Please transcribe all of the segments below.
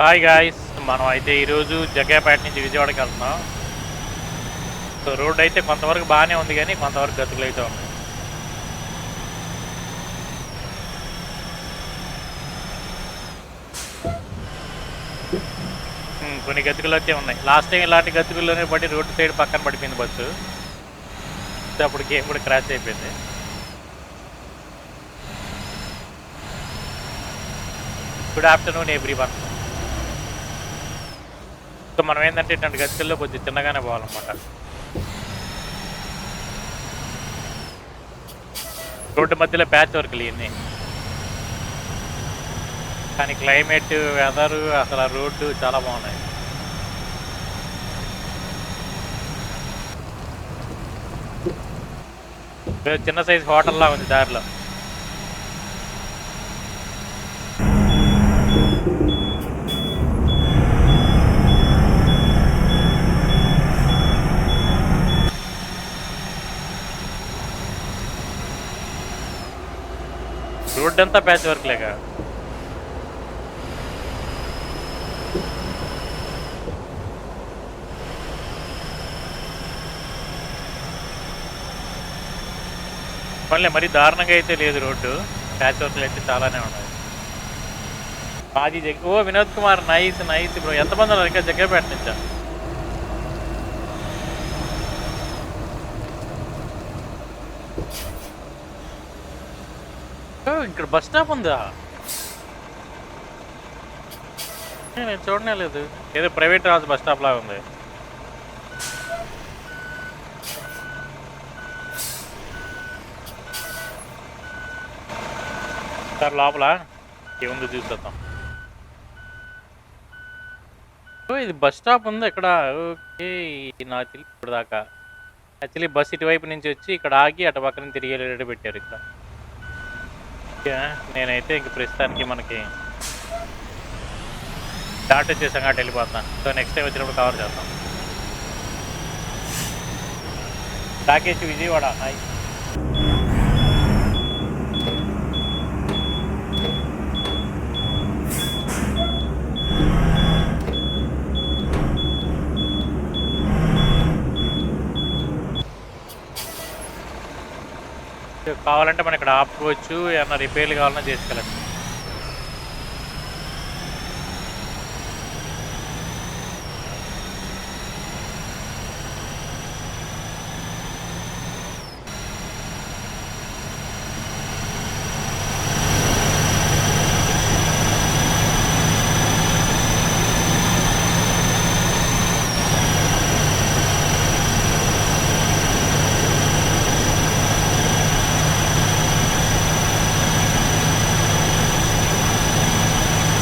Hi guys మనం అయితే ఈరోజు జగ్గాపేట నుంచి విజయవాడకి వెళ్తున్నాం. సో రోడ్ అయితే కొంతవరకు బాగానే ఉంది కానీ కొంతవరకు గతుకులు అయితే ఉన్నాయి. Hmm, కొన్ని గతుకులు అయితే ఉన్నాయి. లాస్ట్ టైం ఇలాంటి గతుకుల్లోనే పడి రోడ్డు సైడ్ పక్కన పడిపోయింది బస్సు. అప్పుడు గేమ్ కూడా క్రాష్ అయిపోయింది. Good afternoon everyone so మనం ఏంటంటే ఇట్లాంటి గతిలో కొంచెం చిన్నగానే పోవాలన్నమాట. రోడ్డు మధ్యలో ప్యాచ్ వర్క్లు ఇవన్నీ. కానీ క్లైమేట్ వెదర్ అసలు ఆ రోడ్డు చాలా బాగున్నాయి. చిన్న సైజ్ హోటల్లా ఉంది దారిలో. రోడ్ అంతా ప్యాచ్ వర్క్ లేక. మళ్ళీ మరీ దారుణంగా అయితే లేదు రోడ్డు. ప్యాచ్ వర్క్లు అయితే చాలానే ఉన్నాయి. మాది ఓ Vinod Kumar nice nice bro. ఎంతమంది ఉన్నారు? ఇంకా జగ్గపేట నుంచా? ఇక్కడ బస్ స్టాప్ ఉందా? నేను చూడనే లేదు. ఏదో ప్రైవేట్ రాజు బస్ స్టాప్ లాగా ఉంది. సార్ లోపల ఏముందో చూసేద్దాం. ఓ ఇది బస్ స్టాప్ ఉంది ఇక్కడ. ఓకే నాకు తెలియదు ఇప్పుడు దాకా యాక్చువల్లీ బస్ ఇటువైపు నుంచి వచ్చి ఇక్కడ ఆగి అటు పక్కన తిరిగి వెళ్ళేటట్టు పెట్టారు ఇక్కడ. నేనైతే ఇంక ప్రస్తుతానికి మనకి స్టార్ట్ వచ్చేసాం కాబట్టి వెళ్ళిపోతాను సో నెక్స్ట్ టైం వచ్చినప్పుడు కవర్ చేస్తాం రాకేష్ విజయవాడ. హాయ్ కావాలంటే మనం ఇక్కడ ఆపుకోవచ్చు ఏమన్నా రిపేర్లు కావాలన్నా చేసుకెళ్ళచ్చు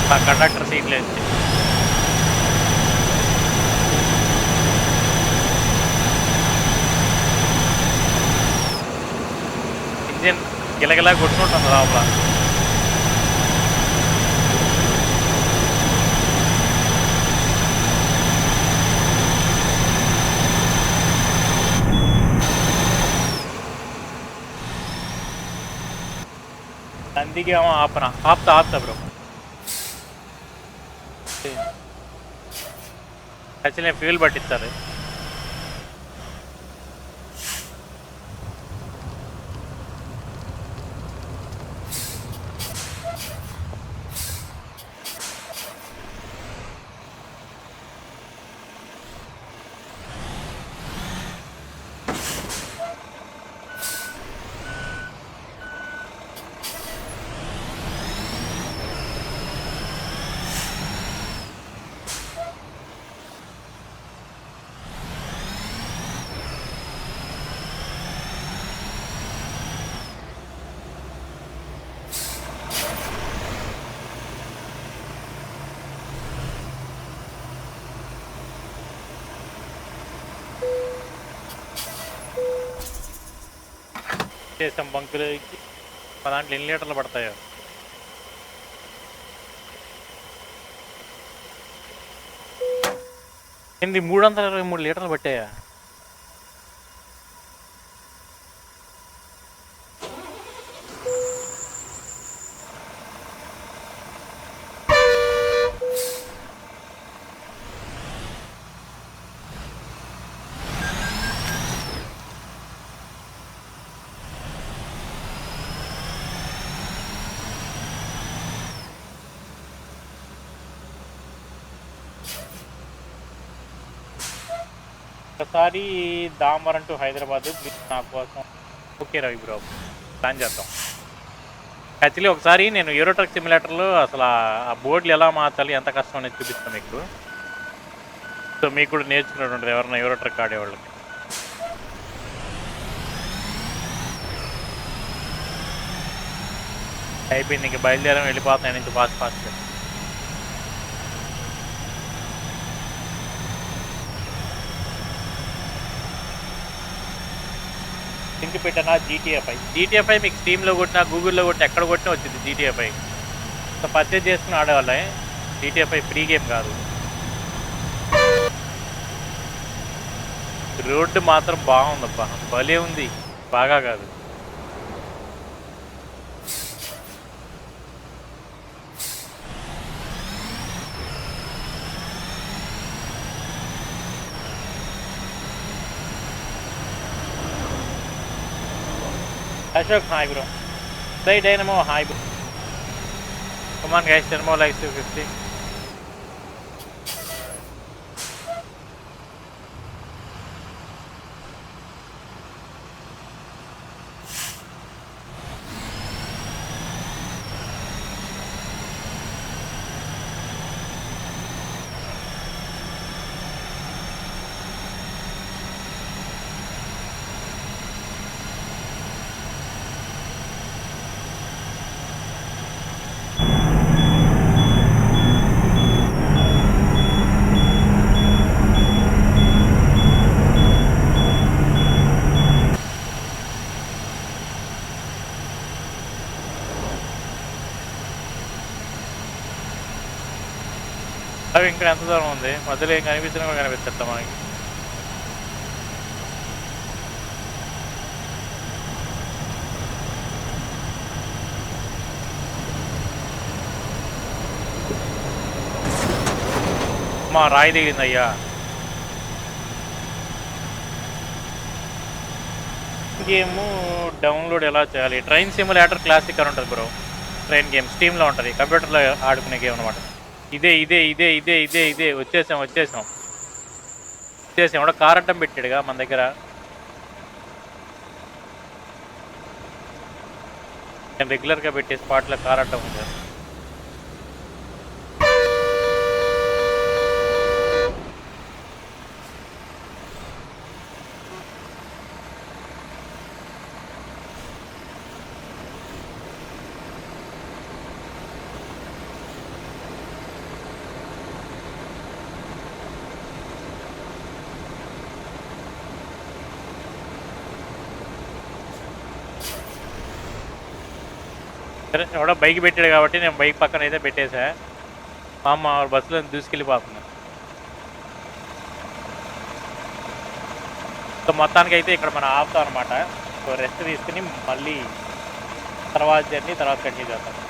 கண்டக்டர் சீட்டில் இருந்துச்சு. இன்ஜின் கிலகிலாக கொட்டுன்னு வந்ததாம்ல தந்திக்கு அவன் ஆப்பனா ஆப்தா ஆப்தா ப்ரோ బ్రో ఫ్యూల్ పట్టిస్తారు. చేసాం బంకులు మా దాంట్లో ఎన్ని లీటర్లు పడతాయో. ఏంది మూడు వందల ఇరవై మూడు లీటర్లు పట్టాయా? ఒకసారి దామరం టు హైదరాబాద్ నా కోసం. ఓకే రవి బ్రో ప్లాన్ చేద్దాం. యాక్చువల్లీ ఒకసారి నేను యూరో ట్రక్ సిమ్యులేటర్లో అసలు ఆ- బోర్డులు ఎలా మార్చాలి ఎంత కష్టం అనేది చూపిస్తాను మీకు. సో మీకు కూడా నేర్చుకున్నట్టు ఎవరైనా యూరో ట్రక్ ఆడేవాళ్ళకి. అయిపోయింది ఇంక బయలుదేరం వెళ్ళిపోతున్నాయి నుంచి ఫాస్ట్ ఫాస్ట్. లింక్ పెట్టనా G T F I G T F I మీకు స్టీమ్లో కొట్టినా గూగుల్లో కొట్టినా ఎక్కడ కొట్టినా వచ్చింది జీటీఎఫ్ఐ సో పర్చేజ్ చేసుకుని ఆడేవాళ్ళే జీటీఎఫ్ఐ ఫ్రీ గేమ్ కాదు. రోడ్డు మాత్రం బాగుందబ్బా. భలే ఉంది. బాగా కాదు. Ashok hi bro Sai Dynamo hi bro come on guys Dynamo likes two fifty ఇక్కడ ఎంత దూరం ఉంది? మధ్యలో ఏం కనిపించినా కూడా కనిపిస్తా మనకి. మా రాయి దిగింది అయ్యా. గేమ్ డౌన్లోడ్ ఎలా చేయాలి? ట్రైన్ సిమ్యులేటర్ క్లాసిక్ అని ఉంటుంది బ్రో. ట్రైన్ గేమ్ స్టీమ్లో ఉంటుంది. కంప్యూటర్లో ఆడుకునే గేమ్ అనమాట ఇదే ఇదే ఇదే ఇదే ఇదే ఇదే. వచ్చేసాం వచ్చేసాం. వచ్చేసాం. కూడా కార్ అడ్డం పెట్టాడుగా మన దగ్గర. నేను రెగ్యులర్గా పెట్టే స్పాట్లో కార్ అడ్డం ఉంది. సరే ఎవడో బైక్ పెట్టాడు కాబట్టి నేను బైక్ పక్కన అయితే పెట్టేశా. మా అమ్మ బస్సులో దూసుకెళ్ళిపోతున్నా. సో మొత్తానికి అయితే ఇక్కడ మనం ఆపుతాం అనమాట సో రెస్ట్ తీసుకుని మళ్ళీ తర్వాత జర్నీ తర్వాత కంటిన్యూ చేస్తాం